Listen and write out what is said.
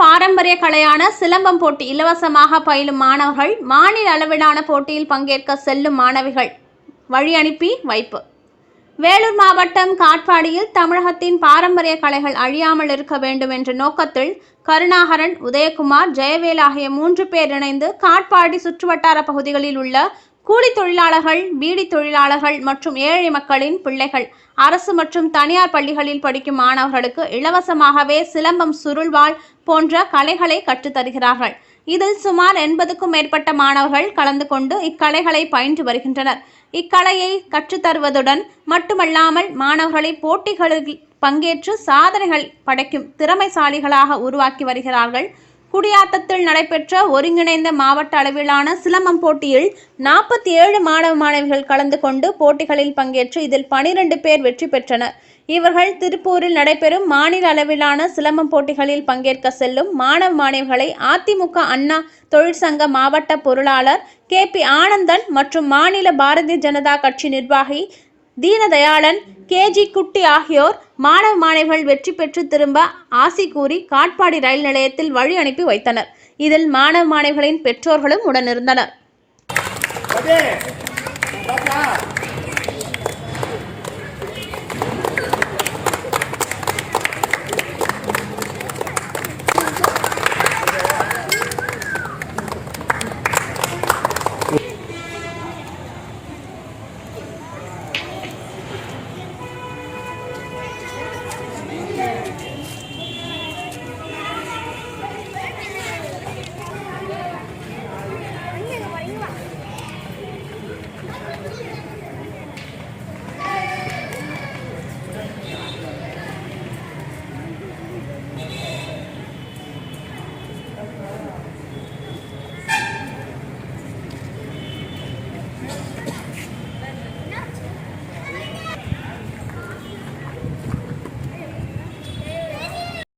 பாரம்பரிய கலையான சிலம்பம் போட்டி இலவசமாக பயிலும் மாணவர்கள் மாநில அளவிலான போட்டியில் பங்கேற்க செல்லும் மாணவிகள். வழி அனுப்பி வைப்பு. வேலூர் மாவட்டம் காட்பாடியில் தமிழகத்தின் பாரம்பரிய கலைகள் அழியாமல் இருக்க வேண்டும் என்ற நோக்கத்தில் கருணாகரன் உதயகுமார் ஜெயவேல் ஆகிய மூன்று பேர் இணைந்து காட்பாடி சுற்றுவட்டார பகுதிகளில் உள்ள கூலி தொழிலாளர்கள் பீடி தொழிலாளர்கள் மற்றும் ஏழை மக்களின் பிள்ளைகள் அரசு மற்றும் தனியார் பள்ளிகளில் படிக்கும் மாணவர்களுக்கு இலவசமாகவே சிலம்பம் சுருள்வாள் போன்ற கலைகளை கற்றுத்தருகிறார்கள். இதில் சுமார் எண்பதுக்கும் மேற்பட்ட மாணவர்கள் கலந்து கொண்டு இக்கலைகளை பயின்று வருகின்றனர். இக்கலையை கற்றுத்தருவதுடன் மட்டுமல்லாமல் மாணவர்களை போட்டிகளில் பங்கேற்று சாதனைகள் படைக்கும் திறமைசாலிகளாக உருவாக்கி வருகிறார்கள். குடியாத்தத்தில் நடைபெற்ற ஒருங்கிணைந்த மாவட்ட அளவிலான சிலம்பம் போட்டியில் நாற்பத்தி ஏழு மாணவ மாணவிகள் கலந்து கொண்டு போட்டிகளில் பங்கேற்று இதில் பனிரெண்டு பேர் வெற்றி பெற்றனர். இவர்கள் திருப்பூரில் நடைபெறும் மாநில அளவிலான சிலம்பம் போட்டிகளில் பங்கேற்க செல்லும் மாணவ மாணவிகளை அதிமுக அண்ணா தொழிற்சங்க மாவட்ட பொருளாளர் கே பி ஆனந்தன் மற்றும் மாநில பாரதிய ஜனதா கட்சி நிர்வாகி தீனதயாளன் கேஜி குட்டி ஆகியோர் மாணவ மாணவிகள் வெற்றி பெற்று திரும்ப ஆசி கூறி காட்பாடி ரயில் நிலையத்தில் வழி அனுப்பி வைத்தனர். இதில் மாணவ மாணவிகளின் பெற்றோர்களும் உடனிருந்தனர்.